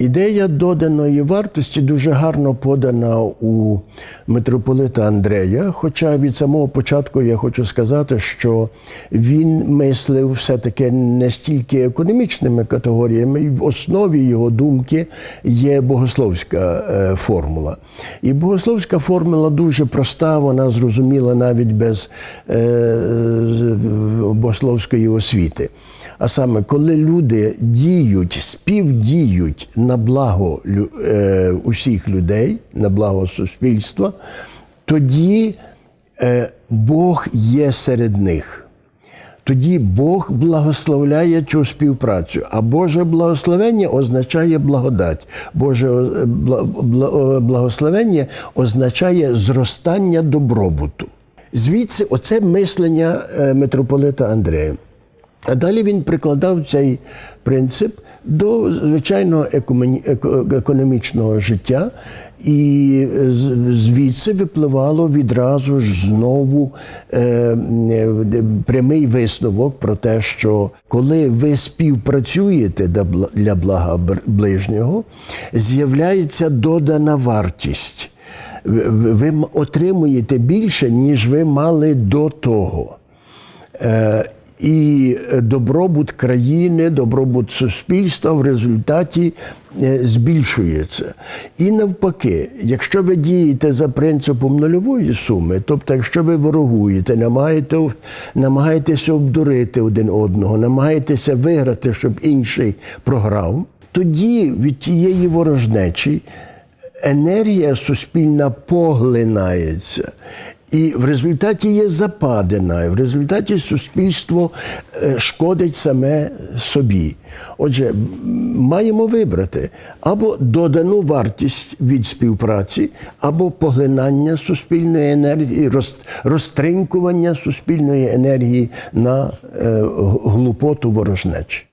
Ідея доданої вартості дуже гарно подана у митрополита Андрея. Хоча від самого початку я хочу сказати, що він мислив все-таки не стільки економічними категоріями, в основі його думки є богословська е, формула. І богословська формула дуже проста, вона зрозуміла навіть без е, богословської освіти. А саме, коли люди діють, співдіють на благо е, усіх людей, на благо суспільства, тоді е, Бог є серед них. Тоді Бог благословляє цю співпрацю, а Боже благословення означає благодать. Боже е, бла- бла- благословення означає зростання добробуту. Звідси оце мислення е, митрополита Андрея. А далі він прикладав цей принцип до звичайного економічного життя, і звідси випливало відразу ж знову е, е, прямий висновок про те, що коли ви співпрацюєте для блага ближнього, з'являється додана вартість. Ви- отримуєте більше, ніж ви мали до того. Е, І добробут країни, добробут суспільства в результаті е, збільшується. І навпаки, якщо ви дієте за принципом нульової суми, тобто, якщо ви ворогуєте, намагаєте, намагаєтеся обдурити один одного, намагаєтеся виграти, щоб інший програв, тоді від тієї ворожнечі енергія суспільна поглинається. І в результаті є западина, і в результаті суспільство е, шкодить саме собі. Отже, маємо вибрати або додану вартість від співпраці, або поглинання суспільної енергії, розтринкування суспільної енергії на е, глупоту ворожнечі.